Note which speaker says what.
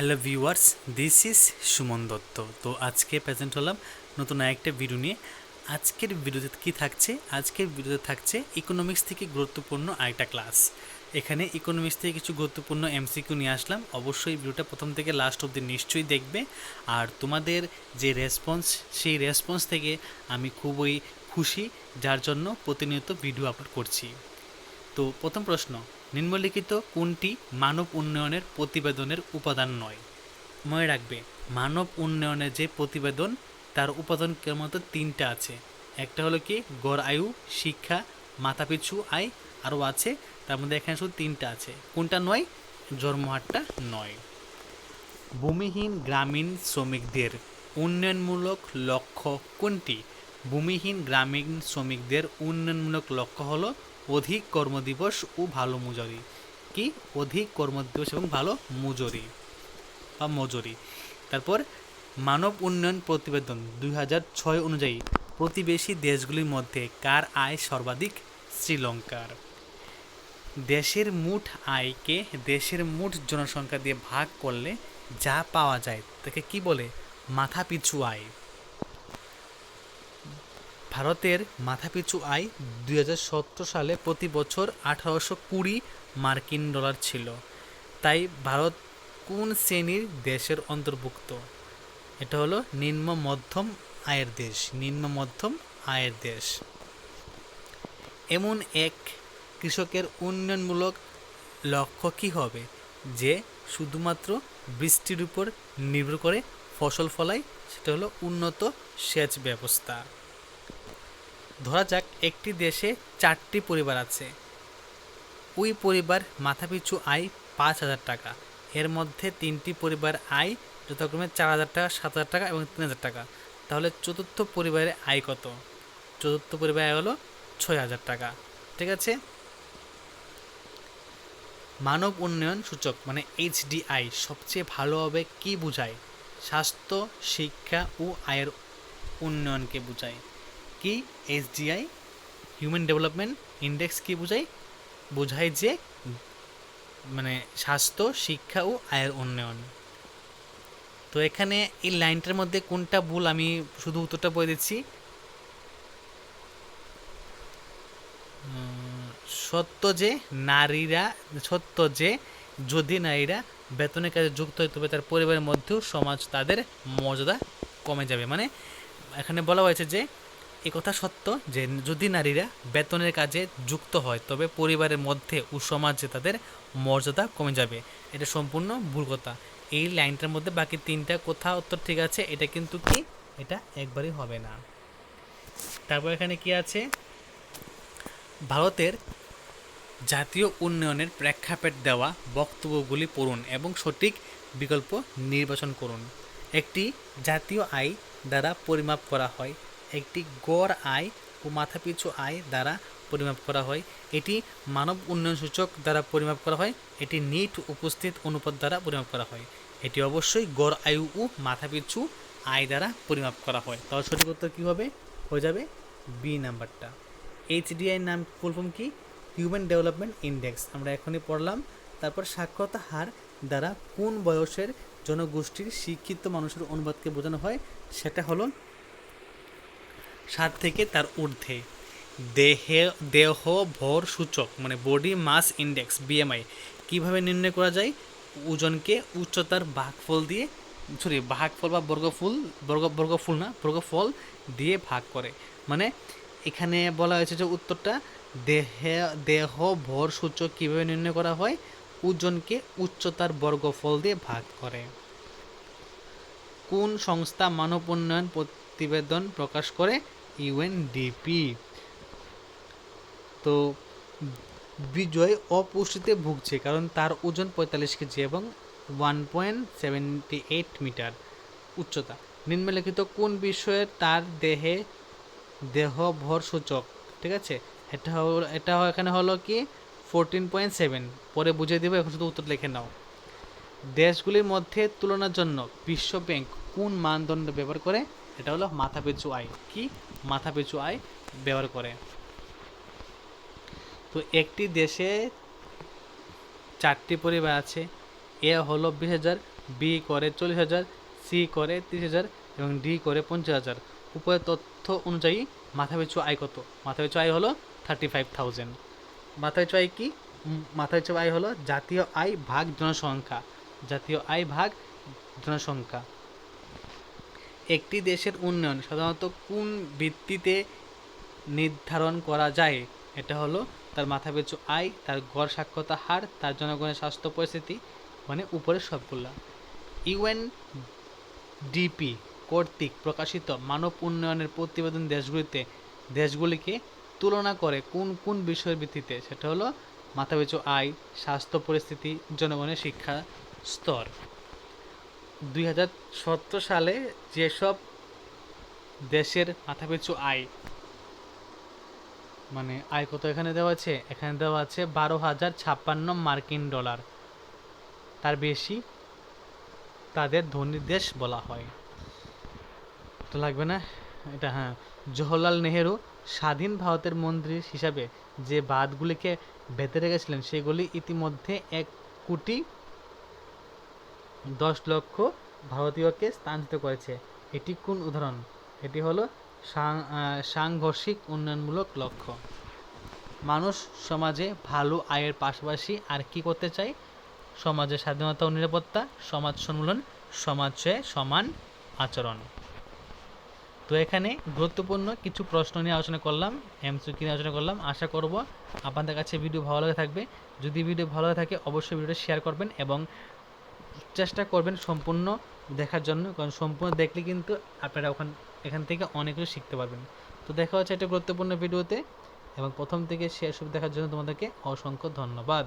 Speaker 1: Hello viewers, this is Suman Dutta. তো আজকে present হলাম নতুন আরেকটা ভিডিও নিয়ে। আজকের ভিডিওতে কি থাকছে? আজকের ভিডিওতে থাকছে ইকোনমিক্স থেকে গুরুত্বপূর্ণ আরেকটা ক্লাস এখানে ইকোনমিক্স থেকে কিছু গুরুত্বপূর্ণ এমসিকিউ নিয়ে আসলাম। অবশ্যই ভিডিওটা প্রথম থেকে লাস্ট অবধি নিশ্চয়ই দেখবে। আর তোমাদের যে রেসপন্স সেই রেসপন্স থেকে আমি খুবই খুশি, যার জন্য প্রতিনিয়ত ভিডিও আপলোড করছি। তো প্রথম প্রশ্ন নিম্নলিখিত কোনটি মানব উন্নয়নের প্রতিবেদনের উপাদান নয়? মনে রাখবে, মানব উন্নয়নের যে প্রতিবেদন, তার উপাদান মতো তিনটা আছে। একটা হলো কি, গড় আয়ু, শিক্ষা, মাথাপিছু আয় আরও আছে, তার মধ্যে এখানে শুধু তিনটা আছে। কোনটা নয়? জন্মহারটা নয়। ভূমিহীন গ্রামীণ শ্রমিকদের উন্নয়নমূলক লক্ষ্য কোনটি? ভূমিহীন গ্রামীণ শ্রমিকদের উন্নয়নমূলক লক্ষ্য হলো অধিক কর্মদিবস ও ভালো মজুরি। কি? অধিক কর্মদিবস এবং ভালো মজুরি। বা মজুরি। তারপর মানব উন্নয়ন প্রতিবেদন দুই হাজার ছয় অনুযায়ী প্রতিবেশী দেশগুলির মধ্যে কার আয় সর্বাধিক? শ্রীলঙ্কার। দেশের মোট আয়কে দেশের মোট জনসংখ্যা দিয়ে ভাগ করলে যা পাওয়া যায়, তাকে কি বলে? মাথাপিছু আয়। ভারতের মাথাপিছু আয় দুই হাজার সতেরো সালে প্রতি বছর আঠারোশো কুড়ি মার্কিন ডলার ছিল। তাই ভারত কোন শ্রেণির দেশের অন্তর্ভুক্ত? এটা হলো নিম্ন মধ্যম আয়ের দেশ, নিম্ন মধ্যম আয়ের দেশ। এমন এক কৃষকের উন্নয়নমূলক লক্ষ্য কী হবে? যে শুধুমাত্র বৃষ্টির উপর নির্ভর করে ফসল ফলায়, সেটা হলো উন্নত সেচ ব্যবস্থা। ধরা যাক একটি দেশে চারটি পরিবার আছে। ওই পরিবার মাথাপিছু আয় পাঁচ হাজার টাকা। এর মধ্যে তিনটি পরিবার আয় যথাক্রমে চার হাজার টাকা, সাত হাজার টাকা এবং তিন হাজার টাকা। তাহলে চতুর্থ পরিবারের আয় কত? চতুর্থ পরিবার আয় হলো ছয় হাজার টাকা। ঠিক আছে? মানব উন্নয়ন সূচক মানে এইচডিআই সবচেয়ে ভালোভাবে কি বোঝায়? স্বাস্থ্য, শিক্ষা ও আয়ের উন্নয়নকে বোঝায়। কি এইচডিআই হিউম্যান ডেভেলপমেন্ট ইন্ডেক্স কি বোঝায় বোঝায় যে মানে স্বাস্থ্য, শিক্ষা ও আয়ের উন্নয়ন। তো এখানে এই লাইনটার মধ্যে কোনটা ভুল আমি শুধু উত্তরটা বলে দিচ্ছি। সত্য যে নারীরা, সত্য যে যদি নারীরা বেতনের কাজে যুক্ত হয়, তবে তার পরিবারের মধ্যেও সমাজ তাদের মর্যাদা কমে যাবে। মানে এখানে বলা হয়েছে যে এ কথা সত্য যে যদি নারীরা বেতনের কাজে যুক্ত হয়, তবে পরিবারের মধ্যে ও সমাজে তাদের মর্যাদা কমে যাবে। এটা সম্পূর্ণ ভুল কথা। এই লাইনটার মধ্যে বাকি তিনটা কথা উত্তর ঠিক আছে, এটা কিন্তু কি? এটা একবারই হবে না। তারপর এখানে কি আছে? ভারতের জাতীয় উন্নয়নের প্রেক্ষাপট দেওয়া বক্তব্যগুলি পড়ুন এবং সঠিক বিকল্প নির্বাচন করুন। একটি জাতীয় আয় দ্বারা পরিমাপ করা হয়। একটি গড় আয় ও মাথাপিছু আয় দ্বারা পরিমাপ করা হয়। এটি মানব উন্নয়ন সূচক দ্বারা পরিমাপ করা হয়, এটি নিট উপস্থিত অনুপাত দ্বারা পরিমাপ করা হয়। এটি অবশ্যই গড় আয়ু ও মাথাপিছু আয় দ্বারা পরিমাপ করা হয়। তাহলে সঠিক উত্তর কী হবে? হয়ে যাবে বি নাম্বারটা। এইচডিআই নাম ফুল ফর্ম কি? হিউম্যান ডেভেলপমেন্ট ইন্ডেক্স আমরা এখনই পড়লাম। তারপর সাক্ষরতা হার দ্বারা কোন বয়সের জনগোষ্ঠীর শিক্ষিত মানুষের অনুবাদকে বোঝানো হয়, সেটা হলো ষাট থেকে তার ঊর্ধ্বে। দেহে, দেহ ভর সূচক মানে বডি মাস ইন্ডেক্স বিএমআই কীভাবে নির্ণয় করা যায়? ওজনকে উচ্চতার ভাগফল দিয়ে সরি ভাগফল বা বর্গফুল, বর্গ, বর্গফুল না, বর্গফল দিয়ে ভাগ করে। মানে এখানে বলা হয়েছে যে উত্তরটা, দেহে, দেহ ভর সূচক কীভাবে নির্ণয় করা হয়? ওজনকে উচ্চতার বর্গফল দিয়ে ভাগ করে। কোন সংস্থা মানব উন্নয়ন প্রতিবেদন প্রকাশ করে? ইউএনডিপি তো বিজয় অপুষ্টিতে ভুগছে, কারণ তার ওজন পঁয়তাল্লিশ কেজি এবং one point seventy eight metre উচ্চতা। নিম্নলিখিত কোন বিষয়ে তার দেহে দেহ ভর সূচক? ঠিক আছে? এটা এটা এখানে হলো কি? ফোরটিন পয়েন্ট সেভেন পরে বুঝিয়ে দেবো, এখন শুধু উত্তর লিখে নাও। দেশগুলির মধ্যে তুলনার জন্য বিশ্ব ব্যাংক কোন মানদণ্ড ব্যবহার করে? এটা হলো মাথাপিছু আয় কি? মাথাপিছু আয় ব্যবহার করে। তো একটি দেশে চারটি পরিবার আছে। এ হলো বিশ হাজার, বি করে চল্লিশ হাজার, সি করে তিরিশ হাজার এবং ডি করে পঞ্চাশ হাজার। উপরের তথ্য অনুযায়ী মাথাপিছু আয় কত? মাথাপিছু আয় হলো থার্টি ফাইভ থাউজেন্ড মাথাপিছু আয় কি? মাথাপিছু আয় হলো জাতীয় আয় ভাগ জনসংখ্যা। জাতীয় আয় ভাগ জনসংখ্যা। একটি দেশের উন্নয়ন সাধারণত কোন ভিত্তিতে নির্ধারণ করা যায়? এটা হলো তার মাথাপিছু আয়, তার গড় সাক্ষরতা হার, তার জনগণের স্বাস্থ্য পরিস্থিতি মানে উপরের সবগুলা। ইউএন ডিপি কর্তৃক প্রকাশিত মানব উন্নয়নের প্রতিবেদন দেশগুলিতে, দেশগুলিকে তুলনা করে কোন কোন বিষয়ের ভিত্তিতে? সেটা হলো মাথাপিছু আয়, স্বাস্থ্য পরিস্থিতি, জনগণের শিক্ষা স্তর। দুই হাজার সতেরো সালে যেসব দেশের মাথাপিছু আয় মানে আয় কত এখানে দেওয়া আছে? এখানে দেওয়া আছে বারো হাজার ছাপ্পান্ন মার্কিন ডলার। তার বেশি তাদের ধনী দেশ বলা হয়। তো লাগবে না? এটা হ্যাঁ। জওহরলাল নেহেরু স্বাধীন ভারতের মন্ত্রী হিসাবে যে বাঁধগুলিকে বেঁধে রেখেছিলেন, সেগুলি ইতিমধ্যে এক কোটি দশ লক্ষ ভারতীয়কে স্থানান্তরিত করেছে। এটি কোন উদাহরণ? এটি হলো সাংঘর্ষিক উন্নয়নমূলক লক্ষ্য। মানুষ সমাজে ভালো আয়ের পাশাপাশি আর কি করতে চায়? সমাজের স্বাধীনতা ও নিরাপত্তা, সমাজ সম্মেলন, সমাজে সমান আচরণ। তো এখানে গুরুত্বপূর্ণ কিছু প্রশ্ন নিয়ে আলোচনা করলাম এমসিকিউ নিয়ে আলোচনা করলাম। আশা করব আপনাদের কাছে ভিডিও ভালো লাগে থাকবে। যদি ভিডিও ভালো লাগে থাকে, অবশ্যই ভিডিওটা শেয়ার করবেন এবং চেষ্টা করবেন সম্পূর্ণ দেখার জন্য, কারণ সম্পূর্ণ দেখলে কিন্তু আপনারা ওখান, এখান থেকে অনেক কিছু শিখতে পারবেন। তো দেখা হচ্ছে একটা গুরুত্বপূর্ণ ভিডিওতে এবং প্রথম থেকে শেষ দেখার জন্য তোমাদেরকে অসংখ্য ধন্যবাদ।